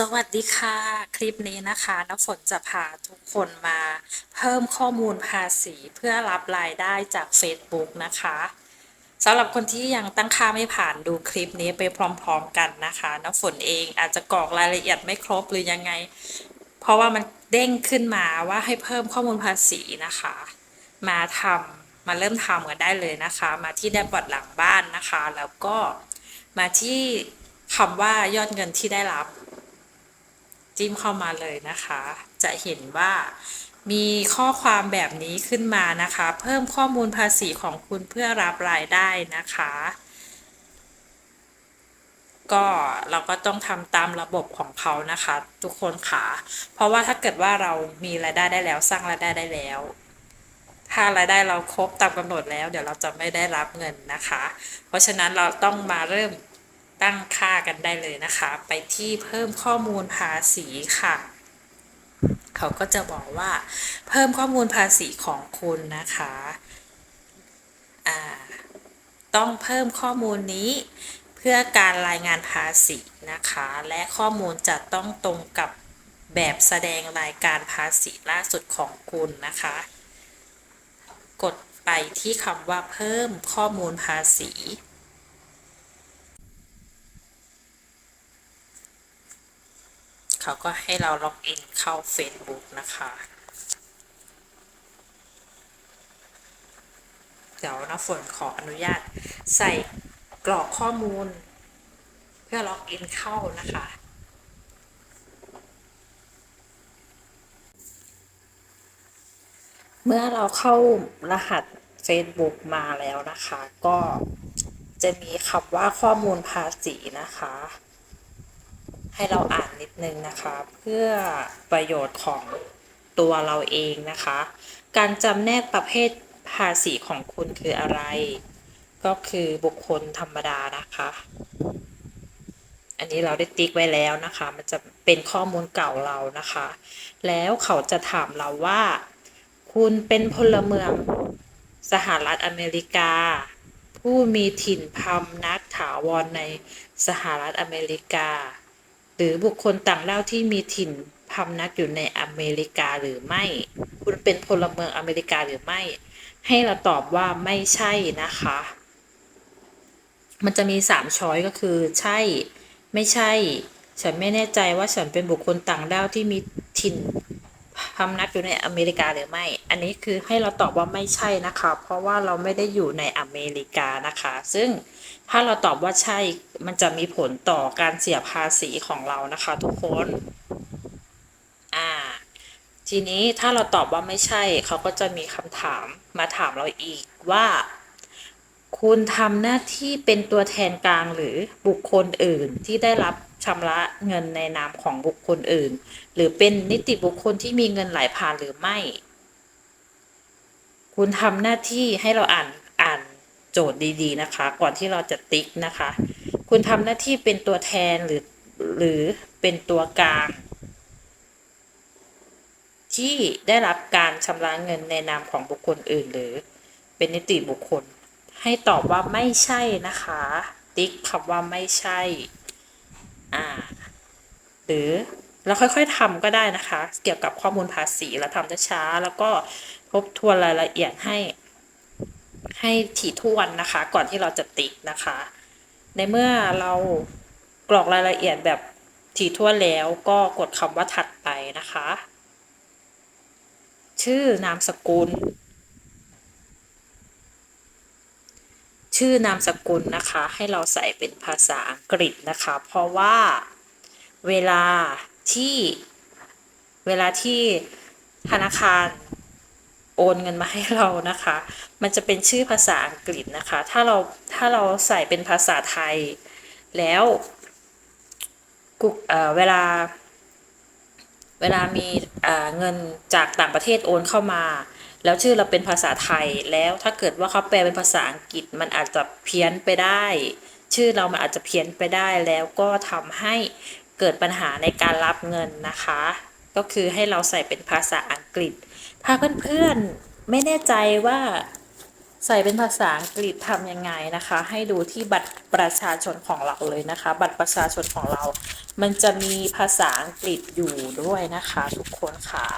สวัสดีค่ะ คลิปนี้นะคะน้ำฝนจะพาทุกคนมาเพิ่มข้อมูลภาษีเพื่อรับรายได้จาก Facebook นะคะสำหรับคนที่ยังตั้งค่าไม่ผ่านดูคลิปนี้ไปพร้อมๆกันนะคะน้ำฝนเองอาจจะกรอกรายละเอียดไม่ครบหรือยังไง เพราะว่ามันเด้งขึ้นมาว่าให้เพิ่มข้อมูลภาษีนะคะ มาทำมาเริ่มทำกันได้เลยนะคะ มาที่แดชบอร์ดหลังบ้านนะคะ แล้วก็มาที่คำว่ายอดเงินที่ได้รับ จิ้มเข้ามาเลยนะคะ จะเห็นว่ามีข้อความแบบนี้ขึ้นมานะคะ เพิ่มข้อมูลภาษีของคุณเพื่อรับรายได้นะคะ ก็เราก็ต้องทำตามระบบของเขานะคะ ทุกคนค่ะ เพราะว่าถ้าเกิดว่าเรามีรายได้ได้แล้วสร้างรายได้ได้แล้ว ถ้ารายได้เราครบตามกำหนดแล้ว เดี๋ยวเราจะไม่ได้รับเงินนะคะ เพราะฉะนั้นเราต้องมาเริ่ม ตั้งค่ากันได้เลยนะคะ ไปที่เพิ่มข้อมูลภาษีค่ะ เขาก็จะบอกว่า เพิ่มข้อมูลภาษีของคุณนะคะต้องเพิ่มข้อมูลนี้เพื่อการรายงานภาษีนะคะ และข้อมูลจะต้องตรงกับแบบแสดงรายการภาษีล่าสุดของคุณนะคะ กดไปที่คำว่าเพิ่มข้อมูลภาษี เขาก็ให้เราล็อกอินเข้า Facebook นะคะเดี๋ยวน้ำฝนขออนุญาตใส่กรอกข้อมูล เพื่อล็อกอินเข้านะคะ เมื่อเราเข้ารหัส Facebook มาแล้วนะคะ ก็จะมีคำว่าข้อมูลภาษีนะคะ ให้เราอ่านนิดนึงนะคะ เพื่อประโยชน์ของตัวเราเองนะคะ การจำแนกประเภทภาษีของคุณคืออะไร ก็คือบุคคลธรรมดานะคะ อันนี้เราได้ติ๊กไว้แล้วนะคะ มันจะเป็นข้อมูลเก่าเรานะคะ แล้วเขาจะถามเราว่า คุณเป็นพลเมืองสหรัฐอเมริกา ผู้มีถิ่นพำนักถาวรในสหรัฐอเมริกา หรือบุคคลต่างด้าวที่มีถิ่นพำนักอยู่ในอเมริกาหรือไม่ คุณเป็นพลเมืองอเมริกาหรือไม่ ให้เราตอบว่าไม่ใช่นะคะ มันจะมีสามช้อยก็คือ ใช่ ไม่ใช่ ฉันไม่แน่ใจว่าฉันเป็นบุคคลต่างด้าวที่มีถิ่นพำนักอยู่ในอเมริกาหรือไม่ อันนี้คือให้เราตอบว่าไม่ใช่นะคะ เพราะว่าเราไม่ได้อยู่ในอเมริกานะคะ ซึ่งถ้าเราตอบว่าใช่ มันจะมีผลต่อการเสียภาษีของเรานะคะ ทุกคน อ่า ทีนี้ถ้าเราตอบว่าไม่ใช่ เขาก็จะมีคำถามมาถามเราอีกว่า คุณทำหน้าที่เป็นตัวแทนกลางหรือบุคคลอื่นที่ได้รับ ชำระเงินในนามของบุคคลอื่น หรือเป็นนิติบุคคลที่มีเงินไหลผ่านหรือไม่ คุณทำหน้าที่ให้เราอ่านอ่านโจทย์ดีๆนะคะ ก่อนที่เราจะติ๊กนะคะ คุณทำหน้าที่เป็นตัวแทนหรือหรือเป็นตัวกลางที่ได้รับการชำระเงินในนามของบุคคลอื่น หรือเป็นนิติบุคคล ให้ตอบว่าไม่ใช่นะคะ ติ๊กคำว่าไม่ใช่ อ่าหรือเราค่อยๆทำก็ได้นะคะ เกี่ยวกับข้อมูลภาษีเราทำช้าๆแล้วก็ทบทวนรายละเอียดให้ ให้ถี่ถ้วนนะคะ ก่อนที่เราจะติ๊กนะคะ ในเมื่อเรากรอกรายละเอียดแบบถี่ถ้วนแล้วก็กดคำว่าถัดไปนะคะ ชื่อนามสกุล ชื่อนามสกุลนะคะ ให้เราใส่เป็นภาษาอังกฤษนะคะ เพราะว่าเวลาที่เวลาที่ธนาคารโอนเงินมาให้เรานะคะ มันจะเป็นชื่อภาษาอังกฤษนะคะ ถ้าเราถ้าเราใส่เป็นภาษาไทย แล้วกุเอ่อเวลา เวลามีเอ่อเงินจากต่างประเทศโอนเข้ามา แล้วชื่อเราเป็นภาษาไทยแล้วถ้าเกิดว่าเขาแปลเป็นภาษาอังกฤษมันอาจจะเพี้ยนไปได้ ชื่อเรามันอาจจะเพี้ยนไปได้แล้วก็ทำให้เกิดปัญหาในการรับเงินนะคะ ก็คือให้เราใส่เป็นภาษาอังกฤษ ถ้าเพื่อนๆไม่แน่ใจว่าใส่เป็นภาษาอังกฤษทำยังไงนะคะ ให้ดูที่บัตรประชาชนของเราเลยนะคะ บัตรประชาชนของเรา มันจะมีภาษาอังกฤษอยู่ด้วยนะคะ ทุกคนค่ะ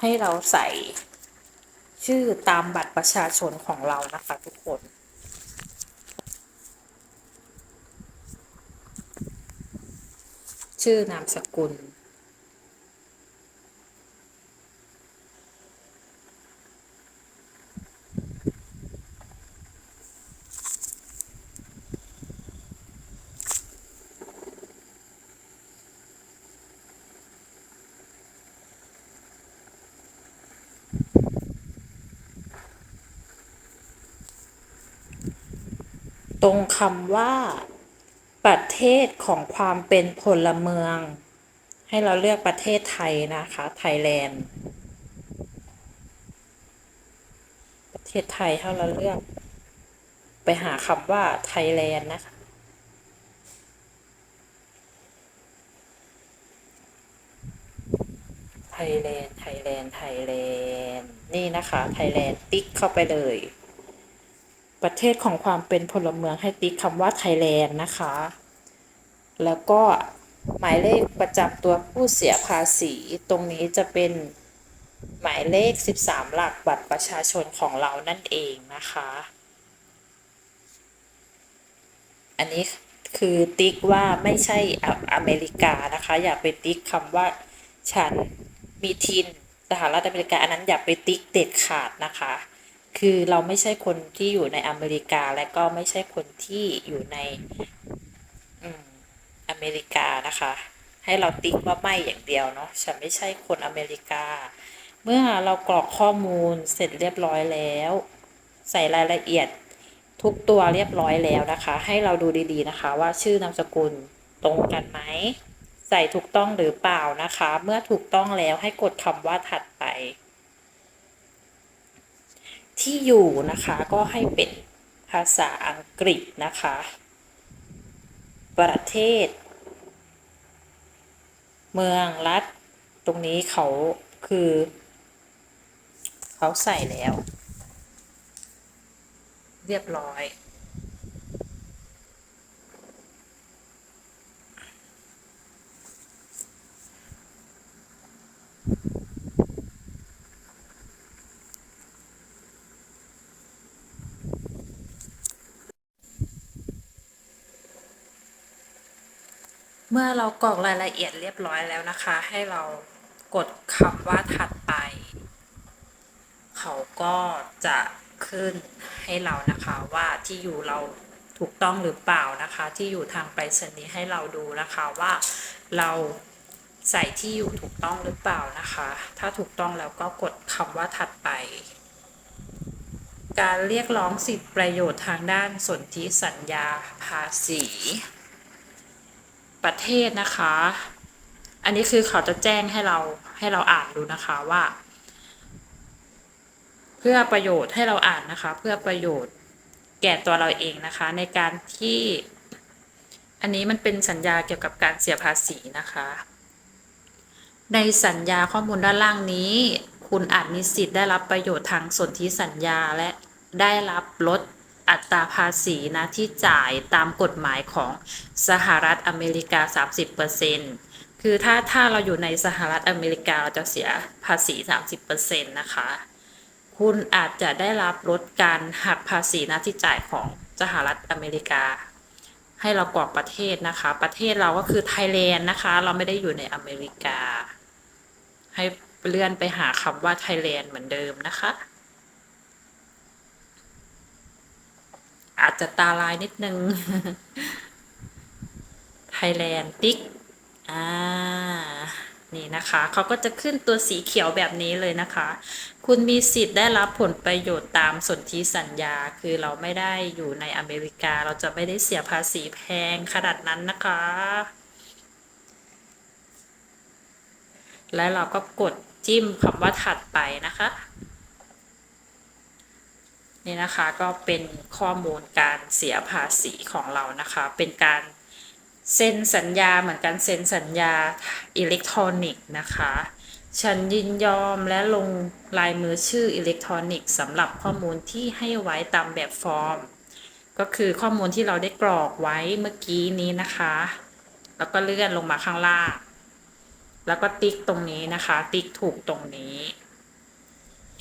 ให้เราใส่ชื่อตามบัตรประชาชนของเรานะคะทุกคน ชื่อนามสกุล ตรงคำว่า ประเทศของความเป็นพลเมือง ให้เราเลือกประเทศไทยนะคะไทยแลนด์ประเทศไทยถ้าเราเลือก ไปหาคำว่าไทยแลนด์นะคะไทยแลนด์ไทยแลนด์ไทยแลนด์นี่นะคะไทยแลนด์ติ๊กเข้าไปเลย ประเทศของความเป็นพลเมืองให้ติ๊กคำว่าไทยแลนด์นะคะ แล้วก็หมายเลขประจำตัวผู้เสียภาษี ตรงนี้จะเป็นหมายเลข 13 หลักบัตรประชาชนของเรานั่นเองนะคะ อันนี้คือติ๊กว่าไม่ใช่ออเมริกานะคะ อย่าไปติ๊กคำว่าฉันมีทินสหรัฐอเมริกาอันนั้นอย่าไปติ๊กเด็ดขาดนะคะ คือเราไม่ใช่คนที่อยู่ในอเมริกาและก็ไม่ใช่คนที่อยู่ในอืมอเมริกานะคะ ให้เราติ๊กว่าไม่อย่างเดียวเนาะฉันไม่ใช่คนอเมริกา เมื่อเรากรอกข้อมูลเสร็จเรียบร้อยแล้ว ใส่รายละเอียดทุกตัวเรียบร้อยแล้วนะคะ ให้เราดูดีๆนะคะ ว่าชื่อนามสกุลตรงกันไหมใส่ถูกต้องหรือเปล่านะคะ เมื่อถูกต้องแล้วให้กดคำว่าถัดไป ที่อยู่นะคะก็ให้เป็นภาษาอังกฤษนะคะ ประเทศ เมืองรัฐ ตรงนี้เขาคือ เขาใส่แล้ว เรียบร้อย เมื่อเรากรอกรายละเอียดเรียบร้อยแล้วนะคะ ให้เรากดคำว่าถัดไป เขาก็จะขึ้นให้เรานะคะว่าที่อยู่เราถูกต้องหรือเปล่านะคะ ที่อยู่ทางไปรษณีย์ให้เราดูนะคะว่าเราใส่ที่อยู่ถูกต้องหรือเปล่านะคะ ถ้าถูกต้องแล้วก็กดคำว่าถัดไป การเรียกร้องสิทธิประโยชน์ทางด้านสนธิสัญญาภาษี ประเทศนะคะ อันนี้คือเขาจะแจ้งให้เราให้เราอ่านดูนะคะว่า เพื่อประโยชน์ให้เราอ่านนะคะ เพื่อประโยชน์แก่ตัวเราเองนะคะ ในการที่ อันนี้มันเป็นสัญญาเกี่ยวกับการเสียภาษีนะคะ ในสัญญาข้อมูลด้านล่างนี้ คุณอาจมีสิทธิ์ได้รับประโยชน์ทางสนธิสัญญาและได้รับลด อัตราภาษีนะที่จ่ายตามกฎหมายของสหรัฐอเมริกา 30%คือถ้าถ้าเราอยู่ในสหรัฐอเมริกาเราจะเสียภาษี 30%นะคะ คุณอาจจะได้รับลดการหักภาษีน้าที่จ่ายของสหรัฐอเมริกา ให้เรากรอกประเทศนะคะ ประเทศเราก็คือไทยแลนด์นะคะ เราไม่ได้อยู่ในอเมริกา ให้เลื่อนไปหาคำว่าไทยแลนด์เหมือนเดิมนะคะ อาจจะตาลายนิดนึง ไทยแลนด์ติ๊ก อ่า นี่นะคะ เขาก็จะขึ้นตัวสีเขียวแบบนี้เลยนะคะ คุณมีสิทธิ์ได้รับผลประโยชน์ตามสนธิสัญญา คือเราไม่ได้อยู่ในอเมริกา เราจะไม่ได้เสียภาษีแพงขนาดนั้นนะคะ และเราก็กดจิ้มคำว่าถัดไปนะคะ นี่นะคะก็เป็นข้อมูลการเสียภาษีของเรานะคะ เป็นการเซ็นสัญญาเหมือนกันเซ็นสัญญาอิเล็กทรอนิกส์นะคะ ฉันยินยอมและลงลายมือชื่ออิเล็กทรอนิกส์สำหรับข้อมูลที่ให้ไว้ตามแบบฟอร์ม ก็คือข้อมูลที่เราได้กรอกไว้เมื่อกี้นี้นะคะ แล้วก็เลื่อนลงมาข้างล่าง แล้วก็ติ๊กตรงนี้นะคะ ติ๊กถูกตรงนี้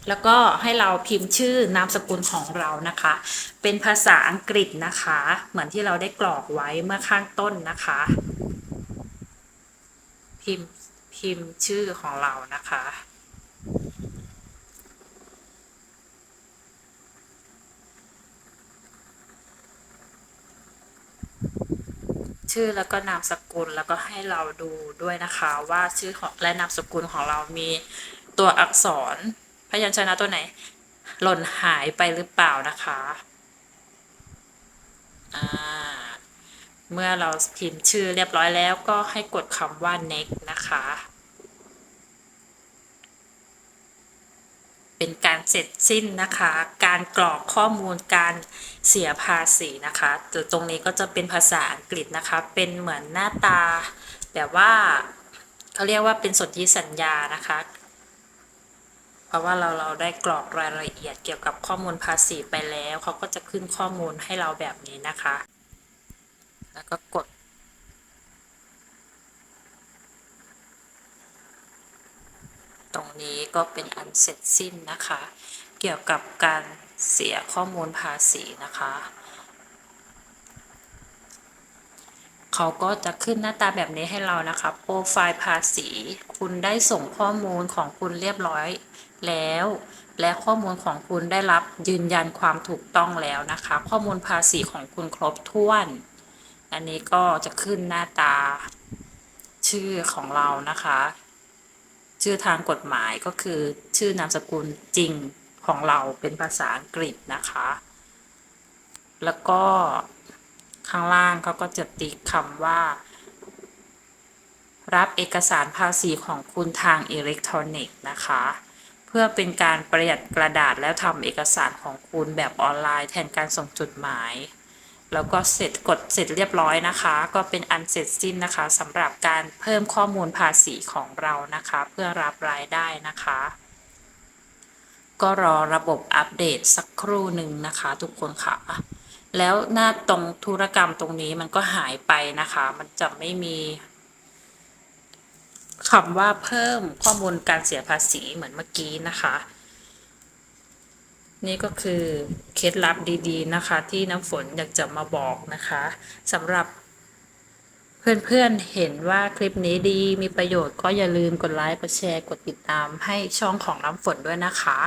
แล้วก็ให้เราพิมพ์ชื่อนามสกุลของเรานะคะ เป็นภาษาอังกฤษนะคะ เหมือนที่เราได้กรอกไว้เมื่อข้างต้นนะคะ พิมพ์พิมพ์ชื่อของเรานะคะ ชื่อแล้วก็นามสกุลแล้วก็ให้เราดูด้วยนะคะ ว่าชื่อของและนามสกุลของเรามีตัวอักษร พยัญชนะตัวไหน หล่นหายไปหรือเปล่านะคะอ่าเมื่อเราพิมพ์ชื่อเรียบร้อยแล้วก็ให้กดคำว่า next นะคะ เป็นการเสร็จสิ้นนะคะ การกรอกข้อมูลการเสียภาษีนะคะตรงนี้ก็จะเป็นภาษาอังกฤษนะคะ เป็นเหมือนหน้าตาแบบว่าเขาเรียกว่าเป็นสนธิสัญญานะคะ ราะว่าเราเราได้กรอกรายละเอียดเกี่ยวกับข้อมูลภาษีไปแล้ว เขาก็จะขึ้นข้อมูลให้เราแบบนี้นะคะ แล้วก็กด ตรงนี้ก็เป็นอันเสร็จสิ้นนะคะ เกี่ยวกับการเสียข้อมูลภาษีนะคะ เขาก็จะขึ้นหน้าตาแบบนี้ให้เรานะคะโปรไฟล์ภาษี คุณได้ส่งข้อมูลของคุณเรียบร้อยแล้ว และข้อมูลของคุณได้รับยืนยันความถูกต้องแล้วนะคะ ข้อมูลภาษีของคุณครบถ้วน อันนี้ก็จะขึ้นหน้าตาชื่อของเรานะคะ ชื่อทางกฎหมายก็คือชื่อนามสกุลจริงของเราเป็นภาษาอังกฤษนะคะ แล้วก็ ข้างล่างเขาก็จะติ๊กคำว่า รับเอกสารภาษีของคุณทางอิเล็กทรอนิกส์นะคะ เพื่อเป็นการประหยัดกระดาษแล้วทำเอกสารของคุณแบบออนไลน์แทนการส่งจดหมาย แล้วก็เสร็จกดเสร็จเรียบร้อยนะคะ ก็เป็นอันเสร็จสิ้นนะคะสำหรับการเพิ่มข้อมูลภาษีของเรานะคะ เพื่อรับรายได้นะคะก็รอระบบอัปเดตสักครู่หนึ่งนะคะทุกคนค่ะ แล้วหน้าตรงธุรกรรมตรงนี้มันก็หายไปนะคะ มันจะไม่มีคำว่าเพิ่มข้อมูลการเสียภาษีเหมือนเมื่อกี้นะคะ นี่ก็คือเคล็ดลับดีๆนะคะ ที่น้ำฝนอยากจะมาบอกนะคะสำหรับเพื่อนๆเห็นว่าคลิปนี้ดีมีประโยชน์ก็อย่าลืมกดไลค์กดแชร์กดติดตามให้ช่องของน้ำฝนด้วยนะคะ